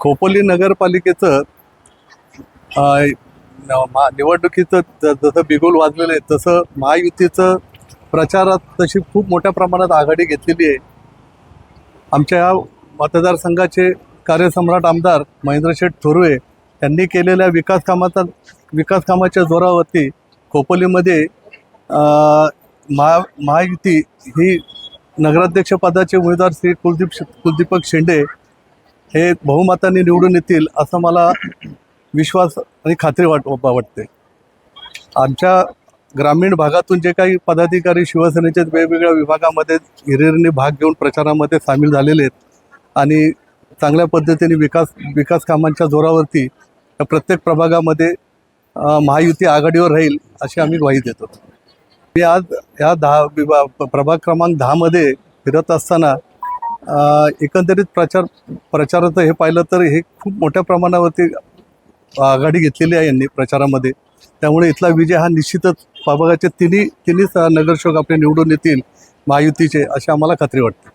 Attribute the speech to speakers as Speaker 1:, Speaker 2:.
Speaker 1: खोपोली नगरपालिकेचं निवडणुकीचं ज- जसं बिगुल वाजलेलं आहे तसं महायुतीचं प्रचारात तशी खूप मोठ्या प्रमाणात आघाडी घेतलेली आहे. आमच्या या मतदारसंघाचे कार्यसम्राट आमदार महेंद्रशेठ थोरवे यांनी केलेल्या विकास कामाचा विकास कामाच्या जोरावरती खोपोलीमध्ये महा महायुती ही नगराध्यक्षपदाचे उमेदवार श्री कुलदीप कुलदीपक शेंडे हे बहुमताने निवडून येतील असं मला विश्वास आणि खात्री वाट वाटते. आमच्या ग्रामीण भागातून जे काही पदाधिकारी शिवसेनेचे वेगवेगळ्या विभागामध्ये हिरिरीने भाग घेऊन प्रचारामध्ये सामील झालेले आहेत आणि चांगल्या पद्धतीने विकास विकास कामांच्या जोरावरती प्रत्येक प्रभागामध्ये महायुती आघाडीवर राहील अशी आम्ही ग्वाही देतो. मी आज या दहा विभाग प्रभाग क्रमांक दहामध्ये फिरत असताना एकंदरीत प्रचार प्रचाराचं हे पाहिलं तर हे खूप मोठ्या प्रमाणावरती आघाडी घेतलेली आहे यांनी प्रचारामध्ये. त्यामुळे इथला विजय हा निश्चितच प्रभागाचे तिन्ही तिन्ही नगरसेवक आपले निवडून येतील महायुतीचे अशी आम्हाला खात्री वाटते.